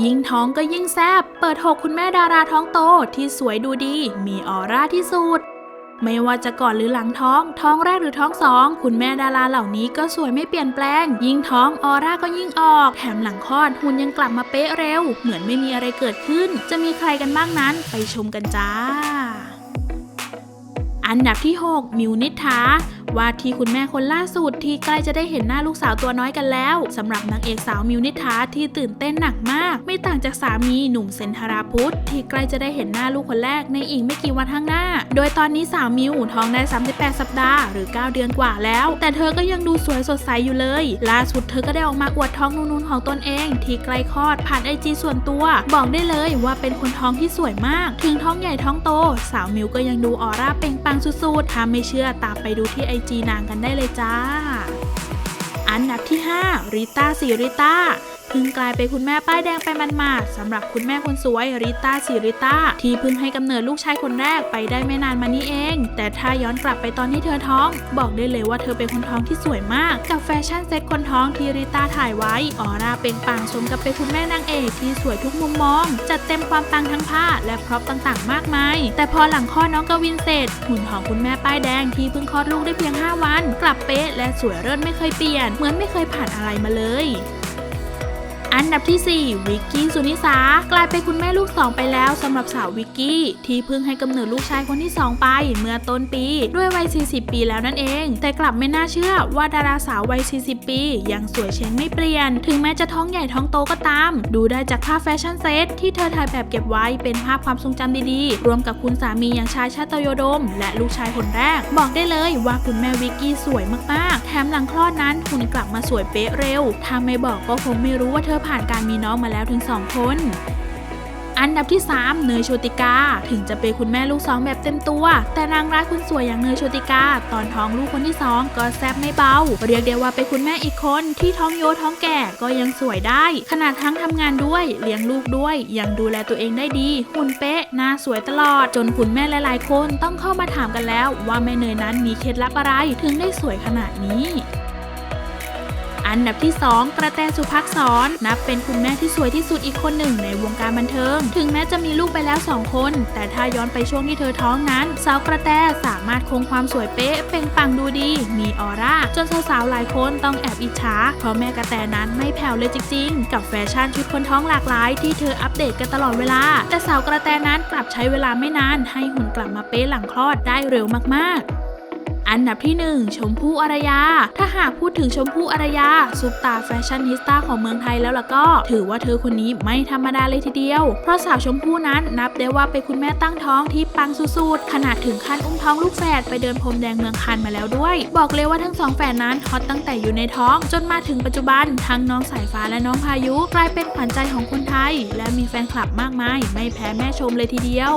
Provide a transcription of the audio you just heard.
ยิ่งท้องก็ยิ่งแซบ เปิดหกคุณแม่ดาราท้องโตที่สวยดูดี มีออร่าที่สุด ไม่ว่าจะก่อนหรือหลังท้อง ท้องแรกหรือท้องสอง คุณแม่ดาราเหล่านี้ก็สวยไม่เปลี่ยนแปลง ยิ่งท้องออร่าก็ยิ่งออก แถมหลังคลอดหุ่นยังกลับมาเป๊ะเร็ว เหมือนไม่มีอะไรเกิดขึ้น จะมีใครกันบ้างนั้น ไปชมกันจ้า อันดับที่ 6 มิวนิษฐาว่าที่คุณแม่คนล่าสุดที่ใกล้จะได้เห็นหน้าลูกสาวตัวน้อยกันแล้วสำหรับนางเอกสาวมิวนิษฐาที่ตื่นเต้นหนักมาก ไม่ต่างจากสามีหนุ่มเซนธาราพุทธที่ใกล้จะได้เห็นหน้าลูกคนแรกในอีกไม่กี่วันข้างหน้า โดยตอนนี้สาวมิวท้องได้ 38 สัปดาห์หรือ 9 เดือนกว่าแล้ว แต่เธอก็ยังดูสวยสดใสอยู่เลย ล่าสุดเธอก็ได้ออกมาอวดท้องนูนๆของตนเอง ที่ใกล้คลอดผ่านไอจีส่วนตัว บอกได้เลยว่าเป็นคนท้องที่สวยมาก ถึงท้องใหญ่ท้องโต สาวมิวก็ยังดูออร่าเปล่งปังสุดๆถ้าไม่เชื่อตามไปดูที่ไอจีนางกันได้เลยจ้า อันดับที่5ริต้าสิริต้า พิ่งกลายเป็นคุณแม่ป้ายแดงไปมันมาสำหรับคุณแม่คนสวยริต้าสิริต้าที่เพิ่งให้กำเนิดลูกชายคนแรกไปได้ไม่นานมานี้เอง แต่ถ้าย้อนกลับไปตอนที่เธอท้อง บอกได้เลยว่าเธอเป็นคนท้องที่สวยมาก กับแฟชั่นเซ็ตคนท้องที่ริต้าถ่ายไว้ออร่าเปล่งปลั่งสมกับเป็นคุณแม่นางเอกที่สวยทุกมุมมอง จัดเต็มความปังทั้งผ้าและพร็อพต่างๆ มากมาย แต่พอหลังคลอดน้องกวินเสร็จหุ่นของคุณแม่ป้ายแดงที่เพิ่งคลอดลูกได้เพียง 5 วัน กลับเป๊ะและสวยเลิศไม่เคยเปลี่ยนเหมือนไม่เคยผ่านอะไรมาเลย อันดับที่ 4 วิกกี้สุนิสากลายเป็นคุณแม่ลูก 2 ไปแล้วสำหรับสาววิกกี้ ที่เพิ่งให้กำเนิดลูกชายคนที่ 2 ไปเมื่อต้นปี ด้วยวัย 40 ปีแล้วนั่นเอง แต่กลับไม่น่าเชื่อว่าดาราสาววัย 40 ปี ยังสวยเช้งไม่เปลี่ยน ถึงแม้จะท้องใหญ่ท้องโตก็ตาม ดูได้จากภาพแฟชั่นเซตที่เธอถ่ายแบบเก็บไว้เป็นภาพความทรงจำดีๆ รวมกับคุณสามีอย่างชายชาตยโดม และลูกชายคนแรก บอกได้เลยว่าคุณแม่วิกกี้สวยมากๆ แถมหลังคลอดนั้นหุ่นกลับมาสวยเป๊ะเร็วถ้าไม่บอกก็คงไม่รู้ว่าเธอผ่านการมีน้องมาแล้วถึง 2 คน อันดับที่ 3 เนยโชติกา ถึงจะเป็นคุณแม่ลูกสองแบบเต็มตัว แต่นางร้ายคุณสวยอย่างเนยโชติกา ตอนท้องลูกคนที่ 2 ก็แซ่บไม่เบา เรียกได้ว่าเป็นคุณแม่อีกคนที่ท้องโยท้องแก่ก็ยังสวยได้ ขนาดทั้งทำงานด้วย เลี้ยงลูกด้วย ยังดูแลตัวเองได้ดี หุ่นเป๊ะหน้าสวยตลอด จนคุณแม่หลายๆ คนต้องเข้ามาถามกันแล้ว ว่าแม่เนยนั้นมีเคล็ดลับอะไรถึงได้สวยขนาดนี้ อันดับที่ 2 กระแตสุภักษรนับเป็นคุณแม่ที่สวยที่สุดอีกคนหนึ่งในวงการบันเทิง ถึงแม้จะมีลูกไปแล้ว 2 คน แต่ถ้าย้อนไปช่วงที่เธอท้องนั้น สาวกระแตสามารถคงความสวยเป๊ะ เป็นปังดูดี มีออร่า จนสาวๆหลายคนต้องแอบอิจฉา เพราะแม่กระแตนั้นไม่แผ่วเลยจริงๆ กับแฟชั่นชุดคนท้องหลากหลาย ที่เธออัปเดตกันตลอดเวลา แต่สาวกระแตนั้นกลับใช้เวลาไม่นาน ให้หุ่นกลับมาเป๊ะหลังคลอดได้เร็วมากๆ อันดับที่ 1 ชมพู่อารยา ถ้าหากพูดถึงชมพู่อารยาซุปตาแฟชั่นนิสตาของเมืองไทยแล้วล่ะก็ ถือว่าเธอคนนี้ไม่ธรรมดาเลยทีเดียว เพราะสาวชมพู่นั้นนับได้ว่าเป็นคุณแม่ตั้งท้องที่ปังสุดๆขนาดถึงขั้นอุ้มท้องลูกแฝดไปเดินพรมแดงเมืองคันมาแล้วด้วย บอกเลยว่าทั้งสองแฝดนั้นฮอตตั้งแต่อยู่ในท้องจนมาถึงปัจจุบัน ทั้งน้องสายฟ้าและน้องพายุกลายเป็นขวัญใจของคนไทย และมีแฟนคลับมากมาย ไม่แพ้แม่ชมเลยทีเดียว